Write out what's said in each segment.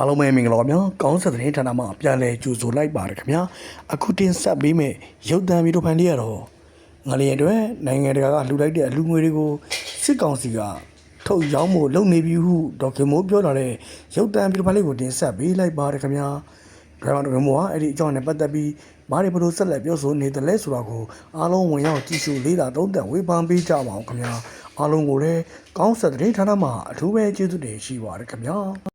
အားလုံးပဲမင်္ဂလာပါဗျာကောင်းဆက်တဲ့ဌာနမှာပြန်လည်ကြိုဆိုလိုက်ပါတယ်ခင်ဗျာအခုတင်ဆက်ပေးမယ့်ရုပ်သံဗီဒီယိုဖိုင်လေးကတော့ငလျင်အတွက်နိုင်ငံတကာကလှူလိုက်တဲ့အလူငွေတွေကိုစစ်ကောင်စီကထုတ်ရောင်းဖို့လုပ်နေပြီဟုဒေါက်ခင်မိုးပြောလာတဲ့ရုပ်သံဗီဒီယိုဖိုင်လေးကိုတင်ဆက်ပေးလိုက်ပါတယ်ခင်ဗျာဒရိုင်ဘာဒေါက်ခင်မိုးကအဲ့ဒီအကြောင်းနဲ့ပတ်သက်ပြီးဘာတွေဘလို့ဆက်လက်ပြောဆိုနေတယ်လဲဆိုတာကိုအားလုံးဝင်ရောက်ကြည့်ရှုလေ့လာသုံးသပ်ဝေဖန်ပေးကြပါအောင်ခင်ဗျာအားလုံးကိုလည်းကောင်းဆက်တဲ့ဌာနမှာအထူးပဲကျေးဇူးတင်ရှိပါတယ်ခင်ဗျာ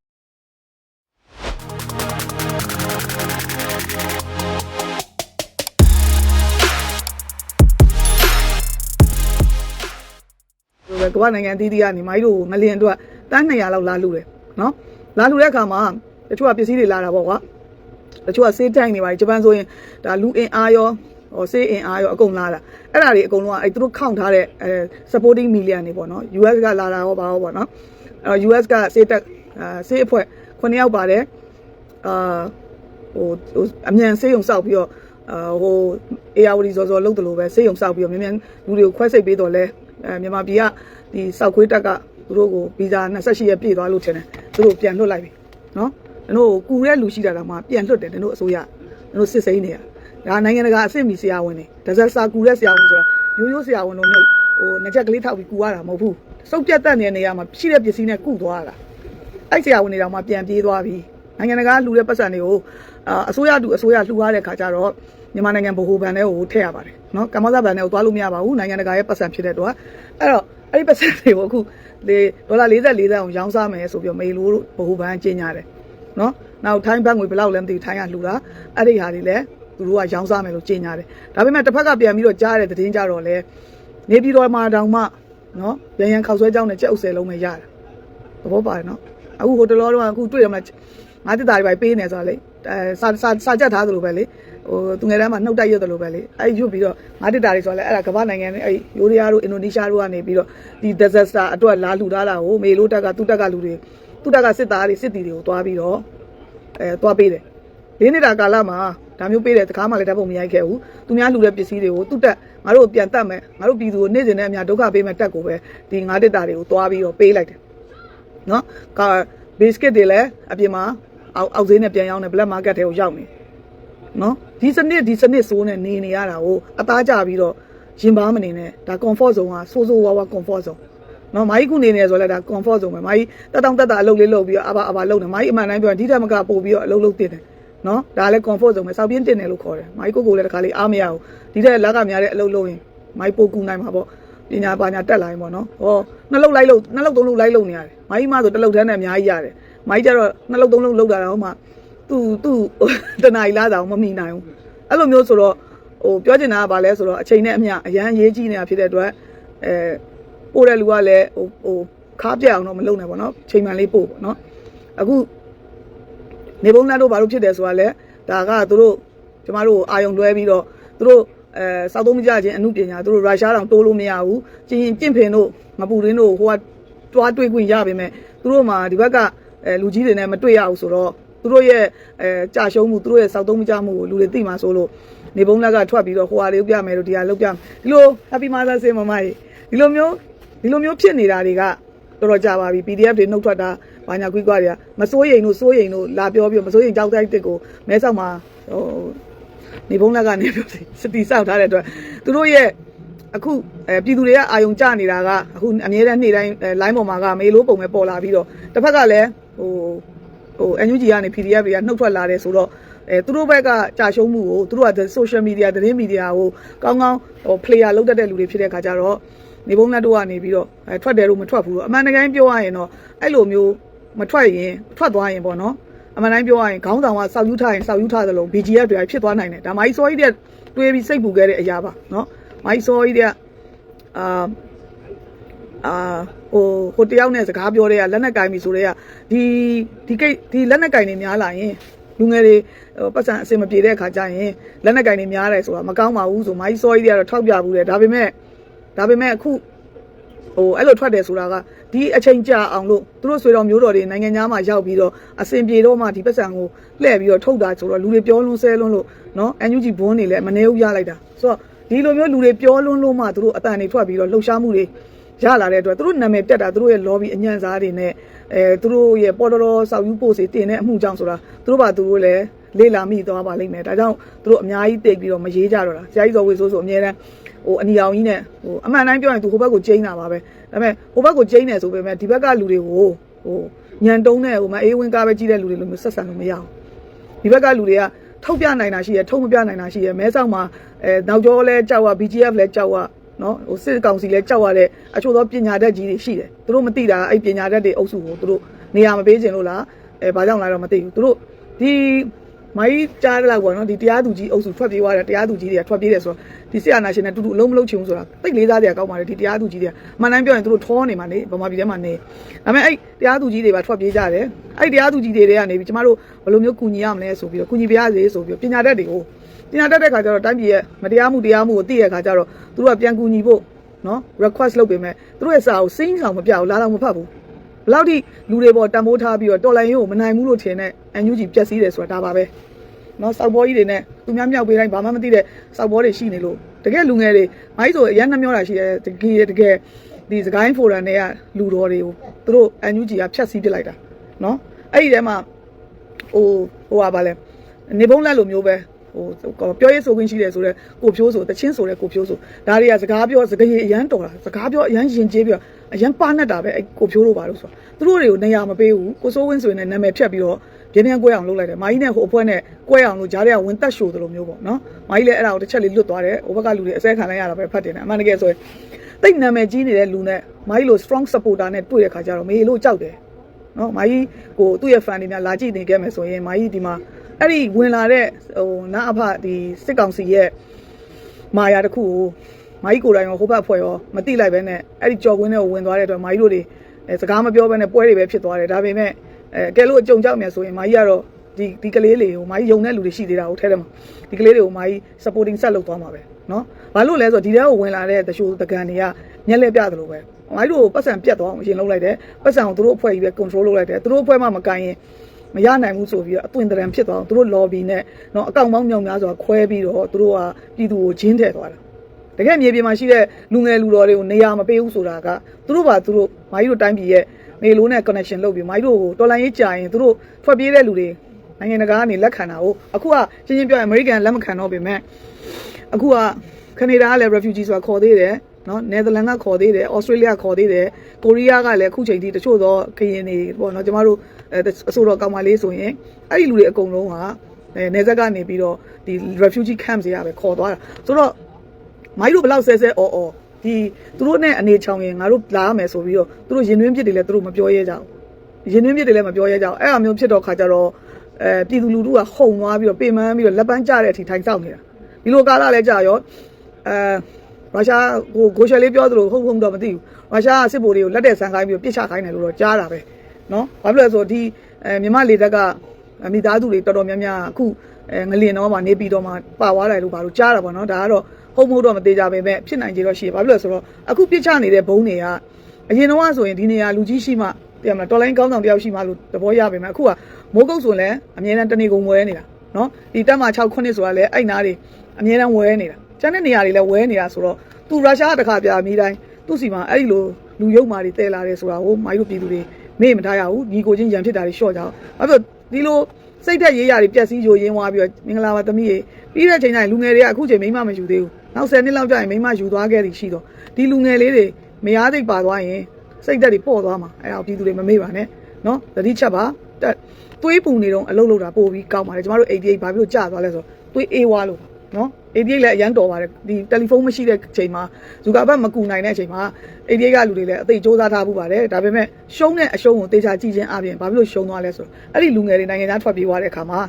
ကမ္ဘာနိုင်ငံအသီးသီးကနေမိုင်းတို့ငလျင်အတွက်တန်း200လောက်လာလူတယ်နော်လာလူတဲ့အခါမှာတချို့ကပစ္စည်းတွေလာတာပေါ့ကွာတချို့ကစေးတိုင်နေပါဂျပန်ဆိုရင်ဒါလူအင်အားရောဟောစေးအင်အားရောအကုန်လာတာအဲ့ဒါတွေအကုန်လုံးကအဲ့သူတို့ခောင့်ထားတဲ့အဲ supporting million တွေပေါ့နော် US ကလာတာရောပါရောပေါ့နော်အဲ US ကစေးတက်အာစေးအဖွဲ့9ယောက်ပါတယ်အာဟိုဟိုအမြန်စေးရုံစောက်ပြီးတော့အာဟို ARD ဇော်ဇော်လုပ်တယ်လို့ပဲစေးရုံစောက်ပြီးတော့မြန်မြန်လူတွေကိုခွဲစိတ်ပေးတော့လဲအဲမြန်မာပြည်က ဒီစောက်ခွေးတက်ကသူတို့ကိုဗီဇာ28ရက်ပြည့်သွားလို့ထင်တယ်သူတို့ပြန်လွှတ်လိုက်ပြီနော်တို့ကူတဲ့လူရှိတာတော့မှပြန်လွှတ်တယ်တို့အစိုးရတို့စစ်စိမ်းနေရဒါနိုင်ငံတကာအစ်စ်မီဆရာဝန်တွေဒါဇက်စာကူတဲ့ဆရာဝန်ဆိုတာရိုးရိုးဆရာဝန်တို့မျိုးဟိုနှစ်ချက်ကလေးထောက်ပြီးကူရတာမဟုတ်ဘူးစုပ်ပြတ်တက်နေတဲ့နေရာမှာရှိတဲ့ပစ္စည်းနဲ့ကုသွားတာအဲ့ဆရာဝန်တွေတောင်မှပြန်ပြေးသွားပြီနိုင်ငံတကာလှူတဲ့ပတ်စံတွေကိုအာအစိုးရတူအစိုးရလှူရတဲ့ခါကျတော့မြန်မာနိုင်ငံဗဟိုဘဏ်တွေကိုထည့်ရပါတယ်နော်ကမ္ဘာစဘဏ်တွေကိုသွားလို့မရပါဘူးနိုင်ငံတကာရဲ့ပတ်စံဖြစ်တဲ့တော့အဲ့တော့ အဲ့ဒီပတ်စံတွေကိုအခုလေဒေါ်လာ44သန်းအောင်ရောင်းစားမယ်ဆိုပြီးတော့မေလို့ဗဟိုဘဏ်ကြီးညာတယ်နော်နောက်ထိုင်းဘတ်ငွေဘယ်လောက်လဲမသိဘူးထိုင်းကလှူတာအဲ့ဒီဟာတွေလည်းသူတို့ကရောင်းစားမယ်လို့ကြီးညာတယ်ဒါပေမဲ့တစ်ဖက်ကပြန်ပြီးတော့ကြားတဲ့သတင်းကြတော့လေနေပြည်တော်မှာတောင်မှနော်ရန်ရန်ခောက်ဆွဲကြောင်းနဲ့ကြက်ဥဆယ်လုံးပဲရတယ်သဘောပါတယ်နော်အခုဟိုတလောတော့အခုတွေ့ရမလားငါတက်တာတွေပဲပေးနေဆိုတော့လေအဲစာစာစာကြက်ထားသလိုပဲလေ ဟိုသူငယ်တန်းမှာနှုတ်တိုက်ရွတ်သလိုပဲလေအဲ့ရွတ်ပြီးတော့ငါတက်တာတွေဆိုတော့လေအဲ့ဒါကမ္ဘာနိုင်ငံနဲ့အဲ့ယိုရီးယားတို့အင်ဒိုနီးရှားတို့ကနေပြီးတော့ဒီ disaster အတွက်လာလှူထားတာကိုမေလို့တက်ကသူ့တက်ကလူတွေသူ့တက်ကစစ်သားတွေစစ်တီတွေကိုတွားပြီးတော့အဲတွားပေးတယ်လေးနေတာကာလမှာဒါမျိုးပေးတဲ့တကားမှလည်းတတ်ဖို့မရိုက်ခဲ့ဘူးသူများလှူတဲ့ပစ္စည်းတွေကိုသူ့တက်ငါတို့ပြန်တတ်မယ်ငါတို့ပြည်သူကိုနေ့စဉ်နဲ့အများဒုက္ခပေးမဲ့တက်ကိုပဲဒီငါတက်တာတွေကိုတွားပြီးတော့ပေးလိုက်တယ်နော်ကာ biscuit တွေလည်းအပြင်မှာအောက်အောက်ဈေးနဲ့ပြန်ရောင်းတယ် black market တွေကိုရောက်နေ နော်ဒီစနစ်ဒီစနစ်စိုးနဲ့နေနေရတာကိုအသားကြပြီးတော့ရင်ပါမနေနဲ့ဒါ comfort zone ကစိုးစိုးဝါးဝါ comfort zone နော်မိုင်းခုနေနေဆိုလဲဒါ comfort zone ပဲမိုင်းတက်တောင့်တက်တာအလုပ်လေးလုပ်ပြီးတော့အဘအဘလုပ်နေမိုင်းအမှန်တိုင်းပြောရင်ဒီထက်မကပို့ပြီးတော့အလုပ်လုပ်တင်တယ်နော်ဒါလည်း comfort zone ပဲစောက်ပြင်းတင်တယ်လို့ခေါ်တယ်မိုင်းကိုကိုလည်းတခါလေးအားမရဘူးဒီထက်လက်ကများတဲ့အလုပ်လုပ်ရင်မိုင်းပို့ကူနိုင်မှာပေါ့ပညာပါညာတက်လာရင်ပေါ့နော်ဟောနှစ်လုံးလိုက်လို့နှစ်လုံးသုံးလုံးလိုက်လို့နေရတယ်မိုင်းမဆိုတစ်လုံးတန်းနဲ့အများကြီးရတယ်မိုင်းကျတော့နှစ်လုံးသုံးလုံးလောက်တာတော့မှ သူ့သူ့တနားရီလားတာမမိနိုင်ဘူးအဲ့လိုမျိုးဆိုတော့ဟိုပြောချင်တာကဘာလဲဆိုတော့အချိန်နဲ့အမျှအရန်ရေးကြီးနေတာဖြစ်တဲ့အတွက်အဲပို့တဲ့လူကလည်းဟိုဟိုခါပြအောင်တော့မလုပ်နဲ့ပေါ့နော်ချိန်မှန်လေးပို့ပေါ့နော်အခုနေပုံးလန်းတို့ဘာလို့ဖြစ်တယ်ဆိုတာလဲဒါကသူတို့ကျမတို့အာယုံလွဲပြီးတော့သူတို့အဲစောက်သုံးမကြခြင်းအမှုပညာသူတို့ရုရှားတောင်တိုးလို့မရဘူးကျင်ကျင့်ဖင်တို့ငပူရင်းတို့ဟိုကတွားတွေ့ခွင့်ရပါမယ်သူတို့မှာဒီဘက်ကအဲလူကြီးတွေနဲ့မတွေ့ရဘူးဆိုတော့ သူတို့ရဲ့အဲကြာရှုံးမှုသူတို့ရဲ့စောက်သုံးမကြမှုကိုလူတွေသိမှဆိုလို့နေပုံးလက်ကထွက်ပြီးတော့ဟိုဟာလေးပြမယ်လို့ဒီဟာလုပ်ပြမယ်ဒီလို Happy Mother's Day မမကြီးဒီလိုမျိုးဒီလိုမျိုးဖြစ်နေတာတွေကတော်တော်ကြာပါပြီ PDF တွေနှုတ်ထွက်တာဘာညာကွီးကွာတွေကမစိုးရိမ်လို့စိုးရိမ်လို့လာပြောပြီးမစိုးရိမ်ကြောက်တိုက်တစ်ကိုမဲဆောက်မှာဟိုနေဘုံလက်ကနေပြောစတီဆောက်ထားတဲ့အတွက်သူတို့ရဲ့အခုအဲပြည်သူတွေကအာယုံကျနေတာကအခုအမြဲတမ်းနေ့တိုင်းလိုင်းပေါ်မှာကမေလို့ပုံပဲပေါ်လာပြီးတော့တစ်ဖက်ကလည်းဟို ဟို NUG ကနေ PDF တွေကနှုတ်ထွက်လာတယ်ဆိုတော့အဲသူတို့ဘက်ကကြာရှုံးမှုကိုသူတို့က social media သတင်းမီဒီယာကိုကောင်းကောင်းဟို player လုပ်တတ်တဲ့လူတွေဖြစ်တဲ့ခါကျတော့နေပုံလက်တော့ကနေပြီးတော့အဲထွက်တယ်လို့မထွက်ဘူးတော့အမှန်တကယ်ပြောရရင်တော့အဲ့လိုမျိုးမထွက်ရင်ထွက်သွားရင်ပေါ့နော်အမှန်တိုင်းပြောရရင်ခေါင်းဆောင်ကစောက်ယူထားရင်စောက်ယူထားသလို BGF တွေဖြစ်သွားနိုင်တယ်ဒါမှမဟုတ်စောကြီးတဲ့တွေးပြီးစိတ်ပူခဲ့တဲ့အရာပါနော်မိုင်းစောကြီးတဲ့အာအာ ဟိုဟိုတယောက်နဲ့စကားပြောတဲ့ကလက်နက်ကင်ပြီဆိုတဲ့ကဒီဒီကိတ်ဒီလက်နက်ကင်တွေများလာရင်လူငယ်တွေဟိုပတ်စံအစင်မပြေတဲ့အခါကျရင်လက်နက်ကင်တွေများတယ်ဆိုတာမကောင်းပါဘူးဆိုမိုင်းစောကြီးတွေကတော့ထောက်ပြဘူးတယ်ဒါပေမဲ့ဒါပေမဲ့အခုဟိုအဲ့လိုထွက်တယ်ဆိုတာကဒီအချိန်ကြာအောင်လို့သူတို့ဆွေတော်မျိုးတော်တွေနိုင်ငံသားမှာရောက်ပြီးတော့အစင်ပြေတော့မှဒီပတ်စံကိုလှည့်ပြီးတော့ထုတ်တာဆိုတော့လူတွေပြောလွန်းဆဲလွန်းလို့နော် NUG ဘွန်းနေလဲမနေဘူးရလိုက်တာဆိုတော့ဒီလိုမျိုးလူတွေပြောလွန်းလို့မှသူတို့အတန်တွေထွက်ပြီးတော့လှုပ်ရှားမှုတွေ ရလာတဲ့အတွက်သူတို့နာမည်တက်တာသူတို့ရဲ့ lobby အညံ့စားတွေနဲ့အဲသူတို့ရဲ့ပေါ်တော်တော်စောက်ယူပို့စီတင်တဲ့အမှုကြောင့်ဆိုတာသူတို့ဘာသူတို့လည်းလေ့လာမိသွားပါလိမ့်မယ်ဒါကြောင့်သူတို့အများကြီးတိတ်ပြီးတော့မရေးကြတော့တာဆရာကြီးဇော်ဝေဆိုးဆိုအများတန်းဟိုအနီအောင်ကြီးနဲ့ဟိုအမှန်တိုင်းပြောရင်သူဟိုဘက်ကိုကျိန်းတာပါပဲဒါပေမဲ့ဟိုဘက်ကိုကျိန်းတယ်ဆိုပေမဲ့ဒီဘက်ကလူတွေကိုဟိုညံတုံးတဲ့ဟိုမအေးဝင်းကားပဲကြီးတဲ့လူတွေလိုမျိုးဆက်ဆံလို့မရအောင်ဒီဘက်ကလူတွေကထုတ်ပြနိုင်တာရှိရထုတ်မပြနိုင်တာရှိရမဲဆောက်မှာအဲနောက်ကျောလဲကြောက်ရ BGF လဲကြောက်ရ နော်ဟိုစစ်ကောင်စီလဲကြောက်ရတဲ့အချို့သောပညာတတ်ကြီးတွေရှိတယ်သူတို့မသိတာအဲ့ပညာတတ်တွေအုပ်စုကိုသူတို့နေရာမပေးခြင်းလို့လားအဲဘာကြောင့်လဲတော့မသိဘူးသူတို့ဒီမိုင်းကြားတဲ့လောက်ပေါ့နော်ဒီတရားသူကြီးအုပ်စုထွက်ပြေးသွားတယ်တရားသူကြီးတွေကထွက်ပြေးတယ်ဆိုတော့ဒီစစ်အာဏာရှင်နဲ့တူတူအလုံးမလုံးချင်ဘူးဆိုတာသိလေးစားတရားကောင်းပါတယ်ဒီတရားသူကြီးတွေကအမှန်တမ်းပြောရင်သူတို့ထောနေမှာနေဗမာပြည်ထဲမှာနေဒါပေမဲ့အဲ့တရားသူကြီးတွေပါထွက်ပြေးကြတယ်အဲ့တရားသူကြီးတွေတွေကနေပြီးကျမတို့ဘယ်လိုမျိုးကူညီရမလဲဆိုပြီးတော့ကူညီပြရစေဆိုပြီးတော့ပညာတတ်တွေကို ပညာတတ်တဲ့ခါကျတော့တိုင်းပြည်ရဲ့မတရားမှုတရားမှုကိုသိရတဲ့ခါကျတော့သူတို့ကပြန်ကူညီဖို့နော် request လုပ်ပေးမယ်သူတို့ရဲ့စာကိုစိမ့်ဆောင်မပြဘူးလာတော့မဖတ်ဘူးဘယ်လောက်ထိလူတွေပေါ်တံမိုးထားပြီးတော့တော်လိုင်းရုံကိုမနိုင်ဘူးလို့ထင်တဲ့ NUG ပျက်စီးတယ်ဆိုတာဒါပါပဲနော်စောက်ဘောကြီးတွေနဲ့သူများမြောက်ပေးတိုင်းဘာမှမသိတဲ့စောက်ဘောတွေရှိနေလို့တကယ်လူငယ်တွေမိုင်းဆိုအရန်နှမျောတာရှိတယ်တကယ်တကယ်ဒီစကိုင်းဖိုရမ်တွေကလူတော်တွေကိုသူတို့ NUG ကဖျက်ဆီးပစ်လိုက်တာနော်အဲ့ဒီထဲမှာဟိုဟိုပါဗာလဲနေပုံးလက်လိုမျိုးပဲ ဟိုပြောရေးဆိုခွင့်ရှိတယ်ဆိုတော့ကိုဖြိုးဆိုတချင်းဆိုတဲ့ကိုဖြိုးဆိုဒါတွေကစကားပြောစကားရအရန်တော်တာစကားပြောအရန်ယဉ်ကျေးပြီးတော့အရန်ပါနဲ့တာပဲအဲ့ကိုဖြိုးလို့ပါလို့ဆိုသူတို့တွေကိုနေရာမပေးဘူးကိုစိုးဝင်းဆိုရင်လည်းနာမည်ဖြတ်ပြီးတော့ပြင်းပြင်းကွဲအောင်လုပ်လိုက်တယ်မာကြီးနဲ့ဟိုအဖွဲနဲ့ကွဲအောင်လို့ဂျားတွေကဝင်တက်ရှို့တယ်လို့မျိုးပေါ့နော်မာကြီးလည်းအဲ့ဒါကိုတစ်ချက်လေးလွတ်သွားတယ်ဟိုဘက်ကလူတွေအစဲခံလိုက်ရတာပဲဖတ်တယ်နဲ့အမှန်တကယ်ဆိုရင်တိတ်နာမည်ကြီးနေတဲ့လူနဲ့မာကြီးလို strong supporter နဲ့တွေ့တဲ့ခါကျတော့မေလို့ကြောက်တယ်နော်မာကြီးကိုသူ့ရဲ့ fan တွေများလာကြည့်နေခဲ့မယ်ဆိုရင်မာကြီးဒီမှာ အဲ့ဒီဝင်လာတဲ့ဟိုနာအဖဒီစစ်ကောင်စီရဲ့မာယာတစ်ခုကိုမာကြီးကိုယ်တိုင်ရောဟိုဘက်ဖွဲ့ရောမတိလိုက်ပဲနဲ့အဲ့ဒီကြော်ကွင်းထဲကိုဝင်သွားတဲ့အတွက်မာကြီးတို့တွေအဲစကားမပြောဘဲနဲ့ပွဲတွေပဲဖြစ်သွားတယ်ဒါပေမဲ့အဲကဲလို့အကြုံကြောက်မြန်ဆိုရင်မာကြီးကတော့ဒီဒီကလေးလေးကိုမာကြီးယုံတဲ့လူတွေရှိသေးတာကိုထဲထဲမှာဒီကလေးတွေကိုမာကြီး supporting ဆက်လုပ်သွားမှာပဲเนาะဘာလို့လဲဆိုတော့ဒီထဲကိုဝင်လာတဲ့တချို့တကန်တွေကမျက်လက်ပြတယ်လို့ပဲမာကြီးတို့ပတ်စံပြတ်သွားအောင်အရင်လုပ်လိုက်တယ်ပတ်စံကိုသူတို့အဖွဲ့ကြီးပဲ control လုပ်လိုက်တယ်သူတို့အဖွဲ့မှမကန်ရင် မရနိုင်ဘူးဆိုပြီးတော့အသွင်တရံဖြစ်သွားအောင်သူတို့ lobby နဲ့เนาะအကောင့်ပေါင်းမြောက်များစွာခွဲပြီးတော့သူတို့ကပြည်သူကိုဂျင်းထည့်သွားတာ တကယ်မြေပြင်မှာရှိတဲ့လူငယ်လူတော်တွေကိုနေရာမပေးဘူးဆိုတာကသူတို့ပါသူတို့မာကြီးတို့တိုင်းပြည်ရဲ့နေလို့နဲ့ connection လုပ်ပြီးမာကြီးတို့ကိုတော်လိုင်းရေးကြာရင်သူတို့ထွက်ပြေးတဲ့လူတွေနိုင်ငံတကာကနေလက်ခံတာကိုအခုကချင်းချင်းပြောရင် American လက်မခံတော့ပေမဲ့အခုကကနေဒါကလည်း refugee ဆိုတာခေါ်သေးတယ်နော်နယ်သာလန်ကခေါ်သေးတယ်ဩစတြေးလျခေါ်သေးတယ်ကိုရီးယားကလည်းအခုချိန်ထိတချို့သောခရင်တွေပေါ့နော်ကျမတို့ အဲအဆိုတော်ကောင်မလေးဆိုရင်အဲ့ဒီလူတွေအကုန်လုံးဟာအဲနေဆက်ကနေပြီးတော့ဒီ refugee camp တွေကပဲခေါ်သွားတာဆိုတော့မိုင်းတို့ဘလောက်ဆဲဆဲအော်အော်ဒီသူတို့နဲ့အနေချောင်ရင်ငါတို့လာရမယ်ဆိုပြီးတော့သူတို့ရင်တွင်းပြစ်တွေလည်းသူတို့မပြောရဲကြဘူးရင်တွင်းပြစ်တွေလည်းမပြောရဲကြဘူးအဲ့အမျိုးဖြစ်တော့ခါကြတော့အဲပြည်သူလူထုကဟုန်သွားပြီးတော့ပေမန်းပြီးတော့လက်ပန်းကျတဲ့အထိထိုင်ဆောင်နေတာဒီလိုကာလလည်းကြာရောအဲရုရှားဟိုဂိုရှယ်လေးပြောသလိုဟုတ်ဟုတ်တော့မသိဘူးရုရှားကစစ်ဗိုလ်တွေကိုလက်တဲ့ဆန်ခိုင်းပြီးတော့ပြစ်ချခိုင်းတယ်လို့တော့ကြားတာပဲ နော်ဘာဖြစ်လဲဆိုတော့ဒီအဲမြမလေတက်ကမိသားစုတွေတော်တော်များများအခုအဲငလင်တော့မှနေပြီးတော့မှပါသွားတယ်လို့ဘာလို့ကြားတာပေါ့နော်ဒါကတော့ဟုတ်မဟုတ်တော့မသေးကြပေမဲ့ဖြစ်နိုင်ကြတော့ရှိရဘာဖြစ်လို့လဲဆိုတော့အခုပြစ်ချနေတဲ့ဘုံတွေကအရင်တော့ဆိုရင်ဒီနေရာလူကြီးရှိမှတကယ်မလားတော်လိုင်းကောင်းဆောင်တယောက်ရှိမှလို့သဘောရပေမဲ့အခုကမိုးကုတ်ဆိုရင်လည်းအမြဲတမ်းတနေကုန်ဝဲနေတာနော်ဒီတက်မှာ6ခုနှစ်ဆိုတာလည်းအဲ့နားတွေအမြဲတမ်းဝဲနေတာကျန်တဲ့နေရာတွေလည်းဝဲနေတာဆိုတော့သူရုရှားကတခါပြအမိတိုင်းသူ့စီမှာအဲ့ဒီလိုလူယုံမာတွေတဲလာတယ်ဆိုတာကိုမိုင်းတို့ပြည်သူတွေ မေ့မထားရဘူးညီကိုချင်းရံဖြစ်တာတွေရှော့ကြအောင်ဘာဖြစ်လို့ဒီလိုစိတ်သက်ရေးရတွေပျက်စီးကြိုရင်းသွားပြီးတော့မင်္ဂလာပါသမီးရေပြီးတဲ့ချိန်ကျရင်လူငယ်တွေကအခုချိန်မိမမယူသေးဘူးနောက်10နှစ်လောက်ကြာရင်မိမယူသွားခဲ့သည်ရှိတော့ဒီလူငယ်လေးတွေမရားသိပ်ပါသွားရင်စိတ်သက်တွေပေါ့သွားမှာအဲ့ဒါပြည်သူတွေမမေ့ပါနဲ့နော်သတိချက်ပါတက်သွေးပူနေတော့အလုပ်လုပ်တာပို့ပြီးကောင်းပါတယ်ကျမတို့88ဘာဖြစ်လို့ကြာသွားလဲဆိုတော့သွေးအေးွားလို့နော် 88လည်းအရန်တော်ပါတယ်ဒီတယ်လီဖုန်းမရှိတဲ့ချိန်မှာဇူကာဘတ်မကူနိုင်တဲ့အချိန်မှာ88ကလူတွေလည်းအသိစူးစမ်းထားမှုပါတယ်ဒါပေမဲ့ရှုံးတဲ့အရှုံးကိုတေချာကြည့်ခြင်းအပြင်ဘာဖြစ်လို့ရှုံးသွားလဲဆိုတော့အဲ့ဒီလူငယ်တွေနိုင်ငံသားထွက်ပြေးသွားတဲ့အခါမှာ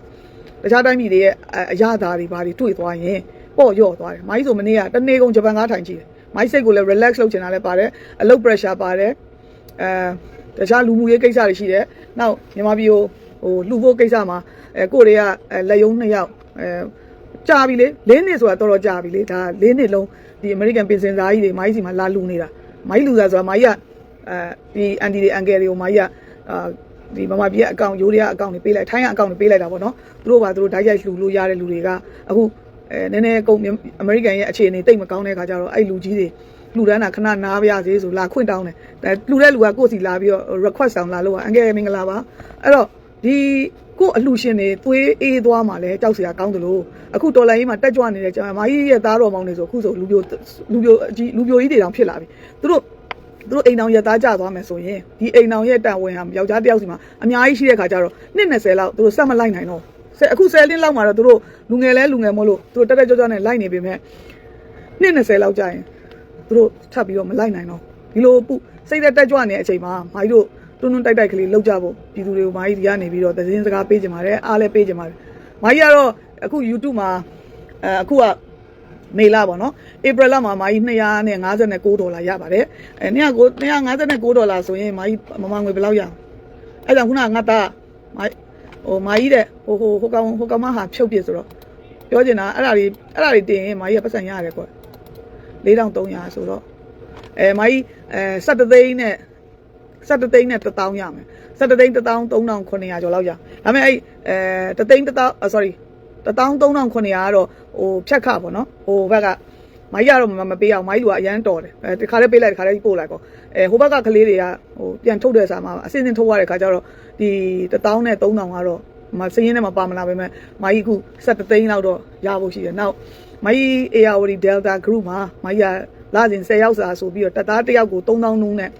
တခြားတိုင်းပြည်တွေရဲ့အရာသားတွေဘာတွေတွေ့သွားရင်ပေါ့ရော့သွားတယ်မိုင်းဆိုမနေ့ကတနေ့ကုန်ဂျပန်ကားထိုင်ကြည့်တယ်မိုင်းစိတ်ကိုလည်း relax လုပ်ချင်တာလည်းပါတယ်အလုပ် pressure ပါတယ်အဲတခြားလူမှုရေးကိစ္စတွေရှိတယ်နောက်မြန်မာပြည်ကိုဟိုလှူဖို့ကိစ္စမှာအဲကိုတွေကလက်ယုံနှစ်ယောက်အဲ ကြာပြီလေ၄နှစ်ဆိုတာတော်တော်ကြာပြီလေဒါ၄နှစ်လုံးဒီ American ပင်စင်သားကြီးတွေမိုင်းစီမှာလာလူနေတာမိုင်းလူစားဆိုတာမိုင်းကအဲဒီအန်တီတွေအန်ကယ်တွေကိုမိုင်းကအာဒီမမပြည်ကအကောင့်ရိုးတွေကအကောင့်တွေပေးလိုက်ထိုင်းကအကောင့်တွေပေးလိုက်တာပေါ့နော်သူတို့ပါသူတို့ဓာတ်ရိုက်လှူလို့ရတဲ့လူတွေကအခုအဲနည်းနည်းကုန်အမေရိကန်ရဲ့အခြေအနေတိတ်မကောင်းတဲ့ခါကျတော့အဲ့လူကြီးတွေလူတန်းတာခဏနားပြရစေဆိုလာခွင့်တောင်းတယ်ဒါလူတဲ့လူကကိုယ့်စီလာပြီးတော့ request ဆောင်လာလို့ကအငယ်မင်္ဂလာပါအဲ့တော့ ဒီကို့အလှရှင်တွေသွေးအေးသွားမှလည်းကြောက်စရာကောင်းတယ်လို့အခုတော်လိုင်းကြီးမှာတက်ကြွနေတဲ့ကျွန်မကြီးရဲ့သားတော်မောင်တွေဆိုအခုဆိုလူပြိုလူပြိုအကြီးလူပြိုကြီးတွေတောင်ဖြစ်လာပြီသူတို့သူတို့အိမ်အောင်ရသားကြသွားမယ်ဆိုရင်ဒီအိမ်အောင်ရဲ့တန်ဝင်ဟာယောက်ျားတစ်ယောက်စီမှာအများကြီးရှိတဲ့ခါကျတော့နှစ်20လောက်သူတို့ဆက်မလိုက်နိုင်တော့ဆယ်အခု10လလောက်မှာတော့သူတို့လူငယ်လဲလူငယ်မို့လို့သူတို့တက်တက်ကြွကြွနဲ့လိုက်နေပေမဲ့နှစ်20လောက်ကြာရင်သူတို့ထပ်ပြီးတော့မလိုက်နိုင်တော့ဒီလိုပုစိတ်သက်တက်ကြွနေတဲ့အချိန်မှာမာကြီးတို့ တွန်းတွန်းတိုက်တိုက်ကလေးလောက်ကြဖို့ပြည်သူတွေကိုမာကြီးဒီကနေပြီးတော့သတင်းစကားပေးကြပါတယ်အားလည်းပေးကြပါတယ်မာကြီးကတော့အခု YouTube မှာအဲအခုကမေလပေါ့နော်ဧပြီလမှာမာကြီး259ဒေါ်လာရပါတယ်အဲ259ဒေါ်လာဆိုရင်မာကြီးမမငွေဘယ်လောက်ရအောင်အဲကြောင့်ခုနကငါသားမာဟိုမာကြီးတဲ့ဟိုဟိုဟိုကောင်ဟိုကောင်မဟာဖြုတ်ပြဆိုတော့ပြောချင်တာအဲ့ဒါတွေအဲ့ဒါတွေတင်ရင်မာကြီးကပတ်စံရတယ်ကွ4300ဆိုတော့အဲမာကြီးအဲ17သိန်းနဲ့ 17သိန်းနဲ့1000ရမယ်17သိန်း13900ကျော်လောက်ရဒါပေမဲ့အဲ့အဲ3သိန်း1000 sorry 13900ကတော့ဟိုဖြတ်ခပေါ့နော်ဟိုဘက်ကမိုင်းရတော့မပေးအောင်မိုင်းလူကအရန်တော်တယ်အဲတခါလေးပေးလိုက်တခါလေးပို့လိုက်ကောအဲဟိုဘက်ကကလေးတွေကဟိုပြန်ထုတ်တဲ့ဆာမှာအစင်းစင်းထုတ်ရတဲ့ခါကျတော့ဒီ1000နဲ့3000ကတော့မစင်းရင်းနဲ့မပါမလာပဲမဲ့မိုင်းအခု7သိန်းလောက်တော့ရဖို့ရှိတယ်နောက်မိုင်း ARD Delta Group မှာမိုင်းရလာစဉ်10ရောက်စာဆိုပြီးတော့တပ်သားတစ်ယောက်ကို3000နှုန်းနဲ့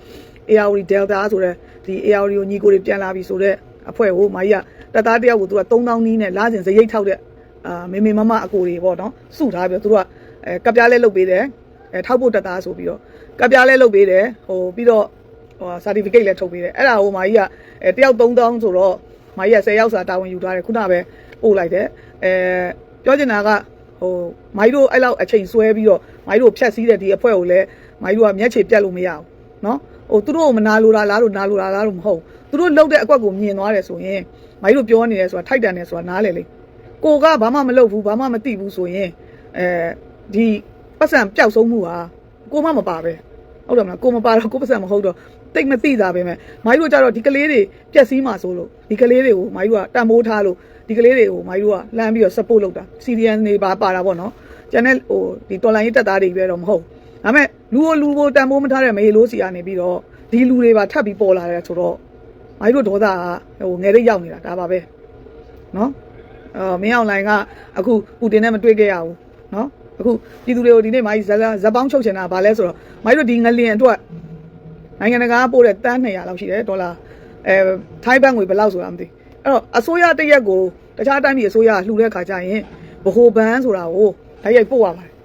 ARD Delta ဆိုတဲ့ဒီ ARD ကိုညီကိုတွေပြန်လာပြီဆိုတော့အဖွဲ့ကိုမိုင်းရတပ်သားတစ်ယောက်ကိုသူက3000နီးနဲ့လာစဉ်စရိတ်ထောက်တဲ့အာမေမေမမအကိုတွေပေါ့နော်စုထားပြီးတော့သူတို့ကအဲကပ်ပြားလဲလုပ်ပေးတယ်အဲထောက်ဖို့တက်သားဆိုပြီးတော့ကပ်ပြားလဲလုပ်ပေးတယ်ဟိုပြီးတော့ဟို certificate လဲထုတ်ပေးတယ်အဲ့ဒါဟိုမာကြီးကအဲတယောက်3000ဆိုတော့မာကြီးက10ယောက်စာတာဝန်ယူထားတယ်ခုနပဲပို့လိုက်တယ်အဲပြောချင်တာကဟိုမာကြီးတို့အဲ့လောက်အချိန်ဆွဲပြီးတော့မာကြီးတို့ဖြတ်စည်းတဲ့ဒီအဖွဲ့ကိုလည်းမာကြီးတို့ကမျက်ခြေပြတ်လို့မရဘူးနော် ဟိုသူတို့ကိုမနာလိုတာလားလို့နာလိုတာလားလို့မဟုတ်သူတို့လှုပ်တဲ့အကွက်ကိုမြင်သွားတယ်ဆိုရင်မာကြီးတို့ပြောနေတယ်ဆိုတာထိုက်တန်တယ်ဆိုတာနားလေလေကိုကဘာမှမလုပ်ဘူးဘာမှမသိဘူးဆိုရင်အဲဒီပတ်စံပျောက်ဆုံးမှုဟာကိုမမပါပဲဟုတ်တယ်မလားကိုမပါတော့ကိုပတ်စံမဟုတ်တော့တိတ်မသိတာပဲမဲ့မိုင်းတို့ကြတော့ဒီကလေးတွေပြက်စီးမှာဆိုလို့ဒီကလေးတွေကိုမိုင်းတို့ကတန်မိုးထားလို့ဒီကလေးတွေကိုမိုင်းတို့ကလှမ်းပြီးတော့ support လုပ်တာ CDN တွေပါပါတာပေါ့နော်ကျန်တဲ့ဟိုဒီတော်လိုင်းရေးတက်သားတွေပဲတော့မဟုတ် ဒါမဲ့လူကိုလူကိုတန်ဖိုးမထားတဲ့မေလို့စီကနေပြီးတော့ဒီလူတွေပါထပ်ပြီးပေါ်လာတယ်ဆိုတော့မကြီးတို့ဒေါသကဟိုငယ်လေးရောက်နေတာဒါပါပဲနော်အော်မင်းအောင်လိုင်ကအခုပူတင်နဲ့မတွေ့ခဲ့ရဘူးနော်အခုပြည်သူတွေကိုဒီနေ့မကြီးဇက်ဇက်ပေါင်းချုပ်ချင်တာဘာလဲဆိုတော့မကြီးတို့ဒီငလျင်အတွက်နိုင်ငံတကာပို့တဲ့တန်း200လောက်ရှိတယ်ဒေါ်လာအဲထိုင်းဘတ်ငွေဘယ်လောက်ဆိုတာမသိအဲ့တော့အစိုးရတရက်ကိုတခြားတိုင်းပြည်အစိုးရလှူတဲ့ခါကျရင်ဗဟိုဘန်းဆိုတာကိုတိုက်ရိုက်ပို့ရပါတယ်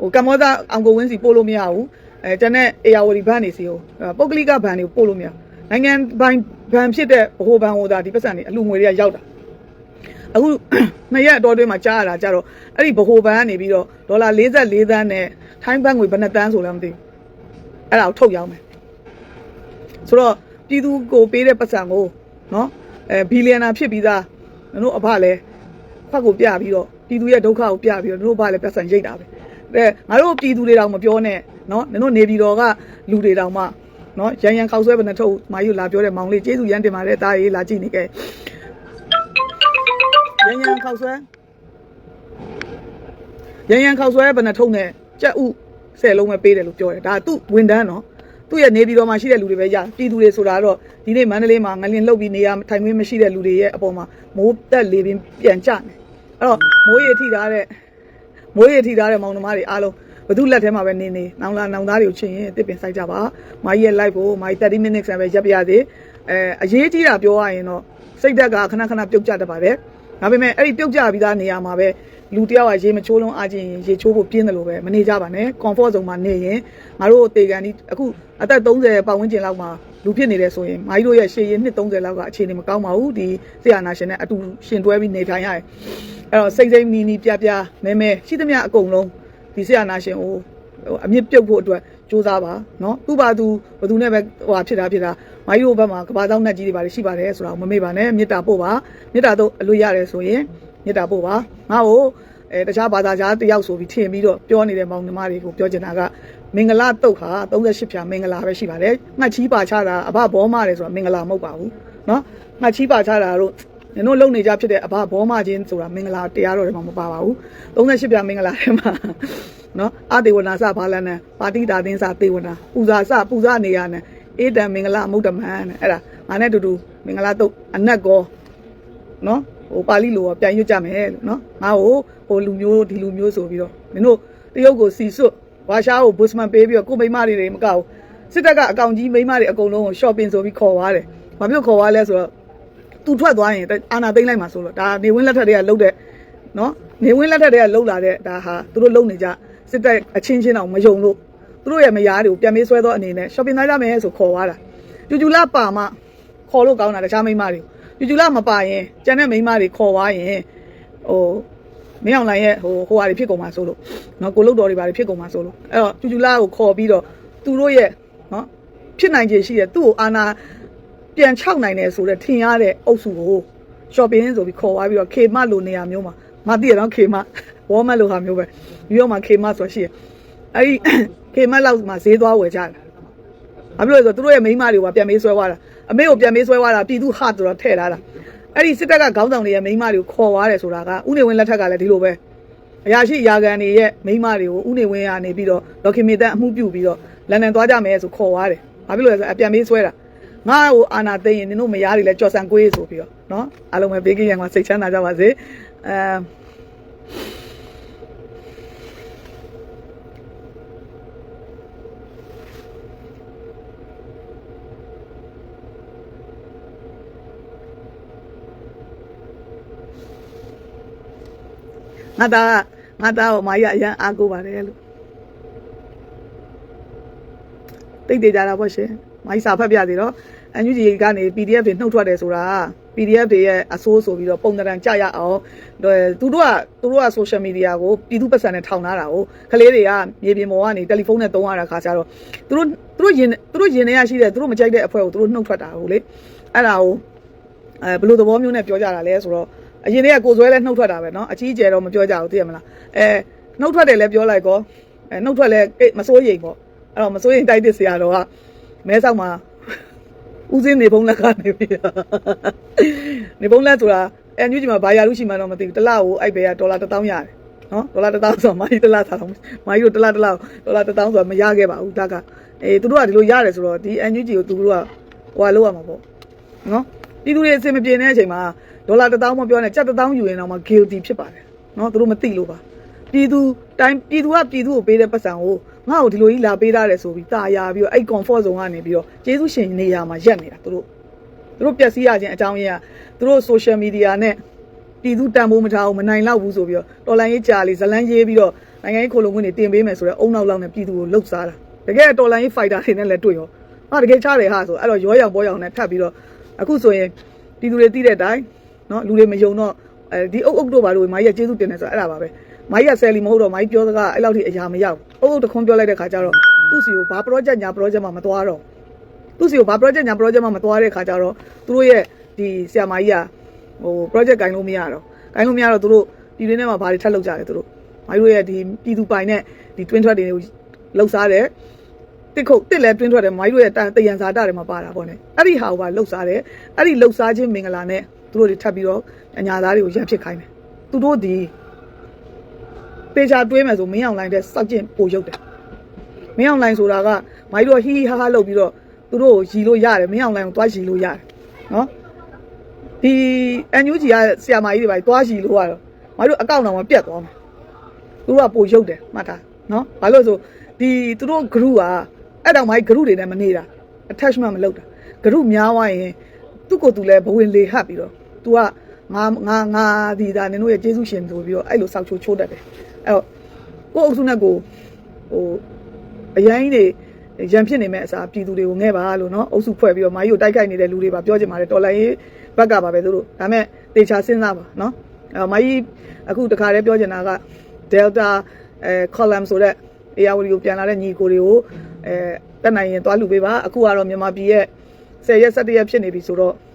ဟိုကမ္ဘောဇအောင်ကိုဝင်းစီပို့လို့မရဘူးအဲတန်းတဲ့အေယာဝတီဘန်းနေစီကိုပုတ်ကလိကဘန်းတွေကိုပို့လို့မရဘူးနိုင်ငံဘန်ဘန်ဖြစ်တဲ့ဗဟိုဘန်းဟိုဒါဒီပတ်စံတွေအလှငွေတွေကရောက်တာအခုနှစ်ရက်အတော်တွင်းမှာကြားရတာကြတော့အဲ့ဒီဗဟိုဘဏ်ကနေပြီးတော့ဒေါ်လာ44သန်းနဲ့ထိုင်းဘတ်ငွေဘယ်နှတန်းဆိုလည်းမသိဘူးအဲ့ဒါကိုထုတ်ရောင်းမယ်ဆိုတော့ပြည်သူကိုပေးတဲ့ပတ်စံကိုနော်အဲဘီလီယံနာဖြစ်ပြီးသားတို့အဖလည်းဖတ်ကိုပြပြီးတော့ပြည်သူရဲ့ဒုက္ခကိုပြပြီးတော့တို့ဘာလဲပတ်စံရိတ်တာပဲအဲ ငါတို့ပြည်သူတွေတောင်မပြောနဲ့နော်တို့နေပြည်တော်ကလူတွေတောင်မှနော်ရန်ရန်ခောက်ဆွဲဘယ်နှထုတ်မာယူလာပြောတဲ့မောင်လေးကျေးဇူးရမ်းတင်ပါတယ်တားရေးလာကြည့်နေခဲ့ရန်ရန်ခောက်ဆွဲရန်ရန်ခောက်ဆွဲဘယ်နှထုံးနဲ့ကြက်ဥဆယ်လုံးပဲပေးတယ်လို့ပြောတယ်ဒါသူ့ဝန်တန်းနော်သူ့ရဲ့နေပြည်တော်မှာရှိတဲ့လူတွေပဲရပြည်သူတွေဆိုတာတော့ဒီနေ့မန္တလေးမှာငလင်လှုပ်ပြီးနေရထိုင်ခွင့်မရှိတဲ့လူတွေရဲ့အပေါ်မှာမိုးတက်လေပင်ပြန်ကျနေအဲ့တော့မိုးရေထိထားတဲ့ မိုးရေထိထားတဲ့မောင်နှမတွေအားလုံးဘသူလက်ထဲမှာပဲနေနေနောင်လာနောင်သားတွေကိုချင်းရင်တစ်ပင်ဆိုင်ကြပါမာကြီးရဲ့ live ကိုမာကြီး30 minutes ပဲရပ်ပြရသေးအဲအရေးကြီးတာပြောရရင်တော့စိတ်ဓာတ်ကခဏခဏပြုတ်ကျတတ်ပါတယ်ဒါပေမဲ့အဲ့ဒီပြုတ်ကြပြီးသားနေရာမှာပဲလူတယောက်ကရေမချိုးလုံးအားချင်းရင်ရေချိုးဖို့ပြင်းတယ်လို့ပဲမနေကြပါနဲ့ comfort zone မှာနေရင်ငါတို့တေကန်ဒီအခုအသက်30ပတ်ဝန်းကျင်လောက်မှာ လူဖြစ်နေတယ်ဆိုရင်မာကြီးတို့ရဲ့ရှေ့ရင်နှစ်30လောက်ကအခြေအနေမကောင်းပါဘူးဒီဆရာနာရှင်နဲ့အတူရှင်တွဲပြီးနေထိုင်ရတယ်အဲ့တော့စိတ်စိတ်နီးနီးပြပြမဲမဲရှိသမျှအကုန်လုံးဒီဆရာနာရှင်ကိုဟိုအမြင့်ပြုတ်ဖို့အတွက်စူးစမ်းပါเนาะသူ့ဘာသူဘသူနဲ့ပဲဟိုဟာဖြစ်တာဖြစ်တာမာကြီးတို့ဘက်မှာကဘာသောက်နှက်ကြီးတွေပါရှိပါတယ်ဆိုတာကိုမမေ့ပါနဲ့မေတ္တာပို့ပါမေတ္တာတော့အလို့ရတယ်ဆိုရင် မေတ္တာပို့ပါငါ့ကိုအဲတခြားဘာသာကြားတယောက်ဆိုပြီးထင်ပြီးတော့ပြောနေတဲ့မောင်နှမတွေကိုပြောချင်တာက မင်္ဂလာတုတ်ဟာ38ဖြာမင်္ဂလာပဲရှိပါတယ်ငှက်ချီးပါချတာအဘဘောမတယ်ဆိုတာမင်္ဂလာမဟုတ်ပါဘူးเนาะငှက်ချီးပါချတာတို့ နင်တို့လုံနေကြဖြစ်တဲ့အဘဘောမချင်းဆိုတာမင်္ဂလာတရားတော်တွေမှာမပါပါဘူး38ပြမင်္ဂလာထဲမှာနော်အတေဝနာစဘာလန်နဲ့ပါတိတာသင်းစသေဝနာပူဇာစပူဇာနေရနဲ့အေတံမင်္ဂလာမုဒ္ဓမဟန်နဲ့အဲ့ဒါငါနဲ့အတူတူမင်္ဂလာတုတ်အနက်ကောနော်ဟိုပါဠိလိုပြန်ရွတ်ကြမယ်လို့နော်ငါ့ကိုဟိုလူမျိုးဒီလူမျိုးဆိုပြီးတော့မင်းတို့တရုတ်ကိုစီစွတ် ဝါရှားကိုဘုစမန်ပေးပြီးတော့ကိုမိမတွေတွေမကောက်စစ်တပ်ကအကောင်ကြီးမိမတွေအကုန်လုံးကို shopping ဆိုပြီးခေါ်သွားတယ်ဘာဖြစ်လို့ခေါ်သွားလဲဆိုတော့သူထွက်သွားရင်အာနာသိမ့်လိုက်မှာဆိုလို့ဒါနေဝင်းလက်ထက်တွေကလှုပ်တဲ့နော်နေဝင်းလက်ထက်တွေကလှုပ်လာတဲ့ဒါဟာသူတို့လှုပ်နေကြစစ်တပ်အချင်းချင်းအောင်မယုံလို့သူတို့ရဲ့မယားတွေကိုပြန်မေးဆွဲသောအနေနဲ့ shopping လိုက်ရမယ်ဆိုခေါ်သွားတာကျူကျူလာပါမှခေါ်လို့ကောင်းတာတခြားမိန်းမတွေကိုကျူကျူလာမပါရင်ကျန်တဲ့မိန်းမတွေခေါ်သွားရင်ဟို မင်းအောင်လိုင်ရဲ့ဟိုဟိုဟာတွေဖြစ်ကုန်မှာဆိုလို့နော်ကိုလုတ်တော်တွေဘာတွေဖြစ်ကုန်မှာဆိုလို့အဲ့တော့ကျူကျူလာကိုခေါ်ပြီးတော့သူတို့ရဲ့နော်ဖြစ်နိုင်ခြေရှိတဲ့သူ့ကိုအာနာပြန်ခြောက်နိုင်တယ်ဆိုတော့ထင်ရတဲ့အုပ်စုကို shopping ဆိုပြီးခေါ်သွားပြီးတော့ခေမလိုနေရာမျိုးမှာမသိရတော့ခေမဝေါ်မလိုဟာမျိုးပဲပြီးတော့မှခေမဆိုရှိရအဲ့ဒီခေမလောက်မှာဈေးသွားဝယ်ကြတယ်ဘာဖြစ်လို့လဲဆိုတော့သူတို့ရဲ့မိန်းမတွေကပြန်မေးဆွဲသွားတာအမေကိုပြန်မေးဆွဲသွားတာပြည်သူဟာဆိုတော့ထည့်ထားတာ အဲ့ဒီစစ်တပ်ကခေါင်းဆောင်တွေရဲ့မိန်းမတွေကိုခေါ်သွားတယ်ဆိုတာကဥနေဝင်းလက်ထက်ကလည်းဒီလိုပဲအရာရှိရာခံတွေရဲ့မိန်းမတွေကိုဥနေဝင်းကနေပြီးတော့ဒေါ်ခင်မေတန်အမှုပြုပြီးတော့လန်ဒန်သွားကြမယ်ဆိုခေါ်သွားတယ်။ဘာဖြစ်လို့လဲဆိုအပြန်မေးဆွဲတာ။ငါ့ကိုအာနာသိရင်နင်တို့မယားတွေလည်းကြော်ဆန်ကွေးဆိုပြီးတော့နော်အားလုံးပဲဘေးကင်းရန်ကစိတ်ချမ်းသာကြပါစေ။အဲ ငါသားငါသားကိုမာကြီးကအရန်အားကိုးပါတယ်လို့တိတ်တေကြတာပေါ့ရှင်မာကြီးစာဖတ်ပြသေးတော့အန်ယူဂျီကနေ PDF တွေနှုတ်ထွက်တယ်ဆိုတာ PDF တွေရဲ့အဆိုးဆိုပြီးတော့ပုံတံကြရအောင်သူတို့ကသူတို့က social media ကိုပြည်သူပတ်စံနဲ့ထောင်ထားတာကိုကလေးတွေကမြေပြင်ပေါ်ကနေတယ်လီဖုန်းနဲ့သုံးရတာခါကြတော့သူတို့သူတို့ရင်သူတို့ရင်ထဲရရှိတဲ့သူတို့မကြိုက်တဲ့အဖွဲကိုသူတို့နှုတ်ထွက်တာကိုလေအဲ့ဒါကိုအဲဘယ်လိုသဘောမျိုးနဲ့ပြောကြတာလဲဆိုတော့ အရင်တည်းကကိုဇွဲလဲနှုတ်ထွက်တာပဲเนาะအကြီးကျယ်တော့မပြောကြဘူးသိရမလားအဲနှုတ်ထွက်တယ်လဲပြောလိုက်ကောအဲနှုတ်ထွက်လဲမစိုးရိမ်ပေါ့အဲ့တော့မစိုးရိမ်တိုက်တဲ့ဆရာတော်ကမဲဆောက်မှာဦးစင်းနေဖုံးလက်ကနေပြီနေဖုံးလက်ဆိုတာအန်ယူဂျီမှာဘာယာလူရှိမှတော့မသိဘူးတစ်လကိုအဲ့ဘဲကဒေါ်လာ1000ရတယ်နော်ဒေါ်လာ1000ဆိုတော့မာကြီးတစ်လထားတော့မာကြီးတို့တစ်လတစ်လဒေါ်လာ1000ဆိုတော့မရခဲ့ပါဘူးတကအေးသူတို့ကဒီလိုရတယ်ဆိုတော့ဒီအန်ယူဂျီကိုသူတို့ကဟိုလောက်ရမှာပေါ့နော်ပြည်သူတွေအစင်မပြေတဲ့အချိန်မှာ ဒေါ်လာ1000မပြောနဲ့ကြက်1000ယူရင်တော့မှ guilty ဖြစ်ပါတယ်နော်သူတို့မသိလို့ပါပြည်သူတိုင်းပြည်သူကပြည်သူကိုပေးတဲ့ပတ်စံကိုငါ့ကိုဒီလိုကြီးလာပေးတာတယ်ဆိုပြီးတာယာပြီးတော့အဲ့ comfort zone ကနေပြီးတော့ကျေးဇူးရှင်နေရာမှာရက်နေတာသူတို့သူတို့ပျက်စီးရခြင်းအကြောင်းရင်းကသူတို့ social media နဲ့ပြည်သူတန်ဖိုးမထားအောင်မနိုင်တော့ဘူးဆိုပြီးတော့တော်လိုင်းရေးကြာလေးဇလန်းရေးပြီးတော့နိုင်ငံရေးခိုလုံခွင့်တွေတင်ပေးမယ်ဆိုတော့အုံနောက်လောက်နဲ့ပြည်သူကိုလှုပ်ရှားတာတကယ်တော်လိုင်းရေး fighter တွေနဲ့လည်းတွေ့ရောဟာတကယ်ချတယ်ဟာဆိုအဲ့တော့ရောရောင်ပေါ်ရောင်နဲ့ထပ်ပြီးတော့အခုဆိုရင်ပြည်သူတွေသိတဲ့အတိုင်း နော်လူတွေမယုံတော့အဲဒီအုပ်အုပ်တို့ဘာလို့မာကြီးကကျေးဇူးတင်တယ်ဆိုတော့အဲ့ဒါပါပဲမာကြီးကဆယ်လီမဟုတ်တော့မာကြီးပြောစကားအဲ့လောက်ထိအရာမရောက်အုပ်အုပ်တခွန်းပြောလိုက်တဲ့ခါကျတော့သူ့စီကိုဘာ project ညာ project မှမသွားတော့သူ့စီကိုဘာ project ညာ project မှမသွားတဲ့ခါကျတော့သူတို့ရဲ့ဒီဆရာမကြီးကဟို project ဂိုင်းလို့မရတော့ဂိုင်းလို့မရတော့သူတို့ဒီတွင်းထဲမှာဘာတွေထပ်လုပ်ကြလဲသူတို့မာကြီးတို့ရဲ့ဒီပြည်သူပိုင်နဲ့ဒီ twin thread တွေကိုလှုပ်ရှားတယ်တစ်ခုတ်တစ်လဲ twin thread တယ်မာကြီးတို့ရဲ့တယံဇာတာတွေမှာပါတာပေါ့ねအဲ့ဒီဟာကိုပါလှုပ်ရှားတယ်အဲ့ဒီလှုပ်ရှားခြင်းမင်္ဂလာနဲ့ သူတို့တွေထပ်ပြီးတော့အညာသားတွေကိုရန်ဖြစ်ခိုင်းတယ်သူတို့ဒီပေချာတွေးမယ်ဆိုမင်းအောင်လိုင်းတဲ့စောက်ကျင့်ပို့ရုပ်တယ်မင်းအောင်လိုင်းဆိုတာကမိုင်းတို့ဟီဟီဟာဟာလုပ်ပြီးတော့သူတို့ကိုရီလို့ရတယ်မင်းအောင်လိုင်းကိုတွားရီလို့ရတယ်နော်ဒီအန်ယူဂျီကဆရာမကြီးတွေပါတွားရီလို့ရတော့မိုင်းတို့အကောင့်တော်မှာပြတ်သွားမှာသူတို့ကပို့ရုပ်တယ်မှတ်တာနော်ဘာလို့ဆိုဒီသူတို့ group ကအဲ့တောင်မိုင်း group တွေနဲ့မနေတာ attachment မလုပ်တာ group များသွားရင်သူ့ကိုယ်သူလဲဘဝင်လေဟပ်ပြီးတော့ तू ကငါငါငါဒီဒါနင်တို့ရဲ့ကျေးဇူးရှင်ဆိုပြီးတော့အဲ့လိုစောက်ချိုးချိုးတတ်တယ်အဲ့တော့ကိုယ့်အုပ်စုနဲ့ကိုဟိုအရင်ကြီးတွေရံဖြစ်နေမဲ့အစားပြည်သူတွေကိုငဲ့ပါလို့နော်အုပ်စုဖွဲ့ပြီးတော့မာကြီးကိုတိုက်ခိုက်နေတဲ့လူတွေပါပြောချင်ပါတယ်တော်လိုင်းရေးဘက်ကပါပဲသူတို့ဒါမဲ့တေချာစဉ်းစားပါနော်အဲမာကြီးအခုတခါတည်းပြောချင်တာက Delta အဲ column ဆိုတဲ့ AR ကိုပြန်လာတဲ့ညီကိုတွေကိုအဲတက်နိုင်ရင်သွားလူပေးပါအခုကတော့မြန်မာပြည်ရဲ့10ရက်17ရက်ဖြစ်နေပြီဆိုတော့အာ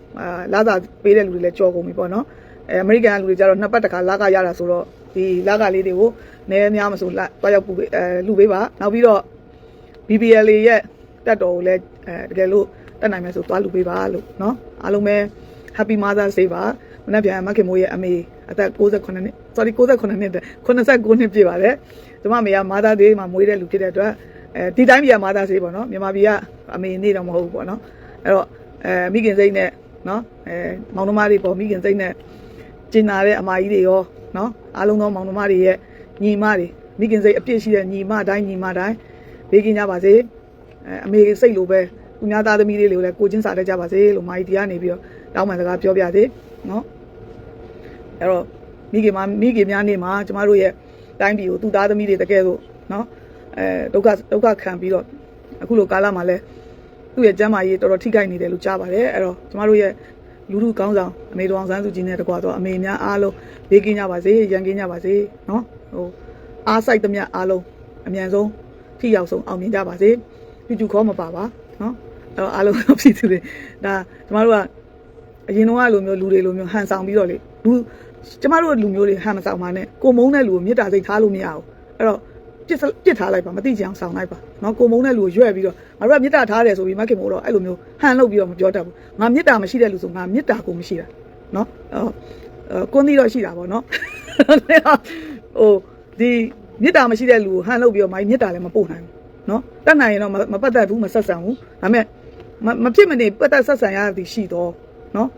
လာသာပေးတဲ့လူတွေလည်းကြော်ကုန်ပြီပေါ့နော်အဲအမေရိကန်ကလူတွေကြတော့နှစ်ပတ်တခါလာကရတာဆိုတော့ဒီလာကလေးတွေကိုနည်းများမဆိုလာတွားရောက်ပူပေးအဲလူပေးပါနောက်ပြီးတော့ BBL ရဲ့တက်တော်ကိုလည်းအဲတကယ်လို့တက်နိုင်မယ်ဆိုသွားလူပေးပါလို့เนาะအားလုံးပဲ Happy Mother's Day ပါ မနေ့ပြန်မခင်မိုးရဲ့အမေအသက်68နှစ် sorry 68နှစ်တဲ့89နှစ်ပြည့်ပါတယ်ကျမအမေကမာသားသေးမှာမွေးတဲ့လူဖြစ်တဲ့အတွက်အဲဒီတိုင်းပြည်ကမာသားသေးပေါ့နော်မြန်မာပြည်ကအမေနေတော့မဟုတ်ဘူးပေါ့နော်အဲ့တော့အဲမိခင်စိတ်နဲ့ နော်အဲမောင်နှမတွေပေါ့မိခင်စိတ်နဲ့ကျင်နာတဲ့အမကြီးတွေရောနော်အားလုံးသောမောင်နှမတွေရဲ့ညီမတွေမိခင်စိတ်အပြည့်ရှိတဲ့ညီမတိုင်းညီမတိုင်းဘေးကင်းကြပါစေအဲအမေစိတ်လိုပဲသူများသားသမီးလေးတွေကိုလည်းကိုချင်းစာတတ်ကြပါစေလို့မာကြီးတရားနေပြီးတော့တောင်းပန်စကားပြောပြစေနော်အဲ့တော့မိခင်မမိခင်များနေမှာကျမတို့ရဲ့တိုင်းပြည်ကိုသူသားသမီးတွေတကယ်လို့နော်အဲဒုက္ခဒုက္ခခံပြီးတော့အခုလိုကာလမှာလဲ သူ့ရဲ့ကျမ်းမာရေးတော်တော်ထိခိုက်နေတယ်လို့ကြားပါတယ်အဲ့တော့ကျမတို့ရဲ့လူလူကောင်းဆောင်အမေတော်အောင်ဆန်းစုကြည်နဲ့တကွာတော့အမေများအားလုံးဘေးကင်းကြပါစေရန်ကင်းကြပါစေနော်ဟိုအားစိုက်သမျှအားလုံးအမြန်ဆုံးထိရောက်ဆုံးအောင်မြင်ကြပါစေပြူကျူခေါ်မပါပါနော်အဲ့တော့အားလုံးပြည်သူတွေဒါကျမတို့ကအရင်တော့ကလိုမျိုးလူတွေလိုမျိုးဟန်ဆောင်ပြီးတော့လေလူကျမတို့လူမျိုးတွေဟန်မဆောင်ပါနဲ့ကိုမုန်းတဲ့လူကိုမေတ္တာစိတ်ထားလို့မရဘူးအဲ့တော့ ပြစ်ပြစ်ထားလိုက်ပါမသိကြအောင်ဆောင်လိုက်ပါနော်ကိုမုန်းတဲ့လူကိုရွက်ပြီးတော့ငါတို့ကမေတ္တာထားတယ်ဆိုပြီးမခင်မို့တော့အဲ့လိုမျိုးဟန်လုပ်ပြီးတော့မပြောတတ်ဘူးငါမေတ္တာမရှိတဲ့လူဆိုငါမေတ္တာကိုမရှိတာနော်အော်ကွန်းသီးတော့ရှိတာပေါ့နော်ဟိုဒီမေတ္တာမရှိတဲ့လူကိုဟန်လုပ်ပြီးတော့မိုင်းမေတ္တာလည်းမပို့နိုင်ဘူးနော်တတ်နိုင်ရင်တော့မပတ်သက်ဘူးမဆက်ဆံဘူးဒါပေမဲ့မဖြစ်မနေပတ်သက်ဆက်ဆံရသည်ရှိတော့နော်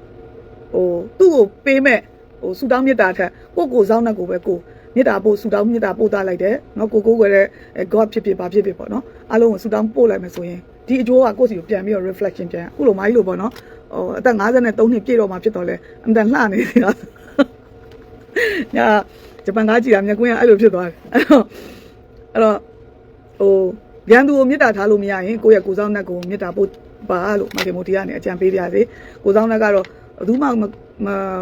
ဟိုသူ့ကိုပေးမဲ့ဟိုဆူတောင်းမြတ်တာထက်ကိုကိုစောင်းတဲ့ကိုပဲကို မြတ်တာပို့ဆူတောင်းမြတ်တာပို့သားလိုက်တယ်နော်ကိုကိုကိုရဲ့ God ဖြစ်ဖြစ်ပါဖြစ်ဖြစ်ပေါ့နော်အားလုံးကိုဆူတောင်းပို့လိုက်မယ်ဆိုရင်ဒီအကျိုးကကိုယ့်စီကိုပြန်ပြီးတော့ reflection ပြန်အခုလိုမိုင်းလို့ပေါ့နော်ဟိုအသက်53နှစ်ပြည့်တော့မှဖြစ်တော့လဲအမှန်တန်လှနေတယ်ညာဂျပန်ကားကြည့်တာမြက်ကွင်းကအဲ့လိုဖြစ်သွားတယ်အဲ့တော့အဲ့တော့ဟိုရန်သူကိုမေတ္တာထားလို့မရရင်ကိုယ့်ရဲ့ကိုယ်ဆောင်နှက်ကိုမေတ္တာပို့ပါလို့မကေမိုတီကနေအကြံပေးပြစေကိုယ်ဆောင်နှက်ကတော့ဘယ်သူမှမ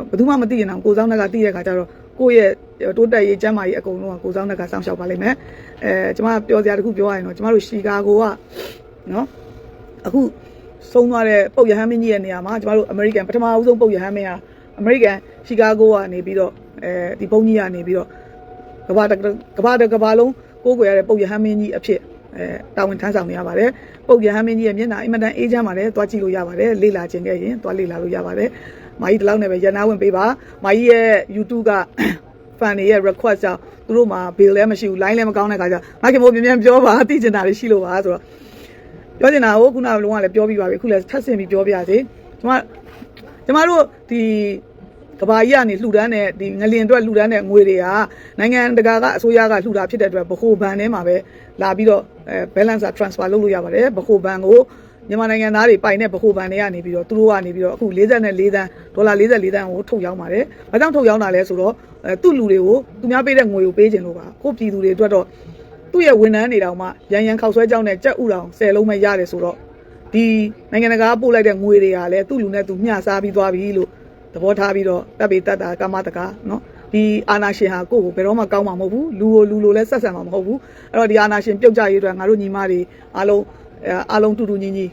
ဘယ်သူမှမသိရင်တော့ကိုစောင်းတက်ကသိတဲ့ခါကျတော့ ကိုယ့်ရဲ့တိုးတက်ရေးကျမ်းမာရေးအကုန်လုံးကကိုစောင်းတက်ကစောင့်ရှောက်ပါလိမ့်မယ်အဲကျွန်မပြောစရာတခုပြောရရင်တော့ကျွန်မတို့ရှီကာဂိုကနော်အခုဆုံးသွားတဲ့ပုတ်ရဟန်းမင်းကြီးရဲ့နေရာမှာကျွန်တော်တို့အမေရိကန်ပထမအဦးဆုံးပုတ်ရဟန်းမင်းဟာအမေရိကန်ရှီကာဂိုကနေပြီးတော့အဲဒီဘုန်းကြီးကနေပြီးတော့ကဘာကဘာကဘာလုံးကိုးကွယ်ရတဲ့ပုတ်ရဟန်းမင်းကြီးအဖြစ်အဲတာဝန်ထမ်းဆောင်နေရပါတယ်ပုတ်ရဟန်းမင်းကြီးရဲ့မျက်နှာအင်မတန်အေးချမ်းပါတယ်သွားကြည့်လို့ရပါတယ်လေ့လာခြင်းခဲ့ရင်သွားလေ့လာလို့ရပါတယ် မာကြီးဒီလောက်နဲ့ပဲရန်နာဝင်ပေးပါမာကြီးရဲ့ YouTube က fan တွေရဲ့ request ကြောင့်သူတို့မှာ bill လည်းမရှိဘူး line လည်းမကောင်းတဲ့ခါကျမခင်မို့မြန်မြန်ပြောပါသိချင်တာတွေရှိလို့ပါဆိုတော့ပြောချင်တာကိုခုနကလုံးဝလည်းပြောပြီးပါပြီအခုလည်းထပ်ဆင့်ပြီးပြောပြစေကျွန်မကျွန်မတို့ဒီကဘာကြီးကနေလှူဒန်းတဲ့ဒီငလင်အတွက်လှူဒန်းတဲ့ငွေတွေကနိုင်ငံတကာကအစိုးရကလှူတာဖြစ်တဲ့အတွက်ဗဟိုဘဏ်ထဲမှာပဲလာပြီးတော့အဲ balance transfer လုပ်လို့ရပါတယ်ဗဟိုဘဏ်ကို မြန်မာနိုင်ငံသားတွေပိုင်တဲ့ဗဟိုဘဏ်တွေကနေပြီးတော့သူတို့ကနေပြီးတော့အခု44သန်းဒေါ်လာ44သန်းကိုထုတ်ရောင်းပါတယ်။ဘာကြောင့်ထုတ်ရောင်းတာလဲဆိုတော့အဲသူ့လူတွေကိုသူများပေးတဲ့ငွေကိုပေးခြင်းလို့ပါ။ကိုပြည်သူတွေအတွက်တော့သူ့ရဲ့ဝန်ထမ်းတွေတောင်မှရန်ရန်ခောက်ဆွဲကြောင်းနဲ့ကြက်ဥတောင်10လုံးပဲရတယ်ဆိုတော့ဒီနိုင်ငံတကာပို့လိုက်တဲ့ငွေတွေကလည်းသူ့လူနဲ့သူမျှစားပြီးသွားပြီလို့သဘောထားပြီးတော့တပ်ပေတတ်တာကာမတကာနော်ဒီအာနာရှင်ဟာကိုယ့်ကိုဘယ်တော့မှကောင်းမှာမဟုတ်ဘူးလူကိုလူလိုလဲဆက်ဆံမှာမဟုတ်ဘူးအဲ့တော့ဒီအာနာရှင်ပြုတ်ကြရေးအတွက်ငါတို့ညီမတွေအားလုံး အားလုံးတူတူညီညီ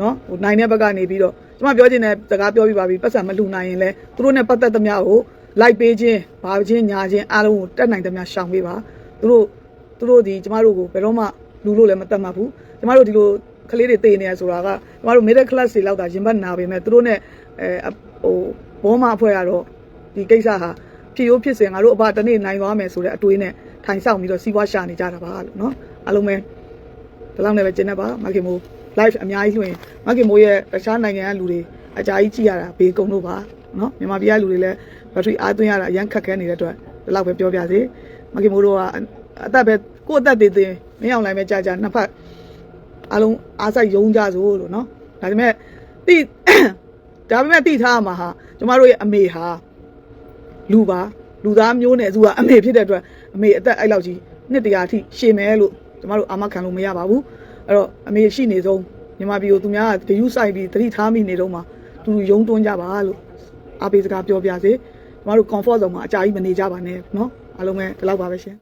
နော်ဟိုနိုင်တဲ့ဘက်ကနေပြီးတော့ကျွန်မပြောချင်တဲ့စကားပြောပြပါပြီပတ်စံမလူနိုင်ရင်လဲသူတို့နဲ့ပတ်သက်သမျှကိုလိုက်ပေးခြင်းဘာချင်းညာချင်းအားလုံးကိုတက်နိုင်သမျှရှောင်ပေးပါသူတို့သူတို့ဒီကျမတို့ကိုဘယ်တော့မှလူလို့လည်းမတတ်မှတ်ဘူးကျမတို့ဒီလိုကလေးတွေတည်နေရဆိုတာကကျမတို့ middle class တွေလောက်တာရင်ဘတ်နာပေမဲ့သူတို့နဲ့အဲဟိုဘောမအဖွဲ့ကတော့ဒီကိစ္စဟာဖြစ်ရိုးဖြစ်စဉ်ငါတို့အဘတနေ့နိုင်သွားမယ်ဆိုတဲ့အတွေးနဲ့ထိုင်ဆောင်ပြီးတော့စီးပွားရှာနေကြတာပါလို့နော်အားလုံးပဲ ဒီလောက်နဲ့ပဲကျင်းနေပါမခင်မိုး live အများကြီးလွှင့်မခင်မိုးရဲ့တခြားနိုင်ငံကလူတွေအကြာကြီးကြည့်ရတာဘေးကုံလို့ပါနော်မြန်မာပြည်ကလူတွေလည်းဘက်ထရီအားသွင်းရတာအရန်ခက်ခဲနေတဲ့အတွက်ဒီလောက်ပဲပြောပြစေမခင်မိုးတို့ကအသက်ပဲကိုယ့်အသက်တည်တည်မင်းအောင်လိုက်ပဲကြာကြာနှစ်ဖက်အားလုံးအားစိုက်ယုံကြစို့လို့နော်ဒါပေမဲ့တိဒါပေမဲ့တိထားမှာဟာကျမတို့ရဲ့အမေဟာလူပါလူသားမျိုးနဲ့သူကအမေဖြစ်တဲ့အတွက်အမေအသက်အဲ့လောက်ကြီးနှစ်တရာအထိရှည်မယ်လို့ ကျမတို့အာမခံလို့မရပါဘူးအဲ့တော့အမေရှိနေဆုံးမြန်မာပြည်ကိုသူများကဂယုစိုက်ပြီးတတိထားမိနေတော့မှသူယုံတွန်းကြပါလို့အားပေးစကားပြောပြစေကျမတို့ comfort zone မှာအကြာကြီးမနေကြပါနဲ့เนาะအားလုံးပဲဒီလောက်ပါပဲရှင်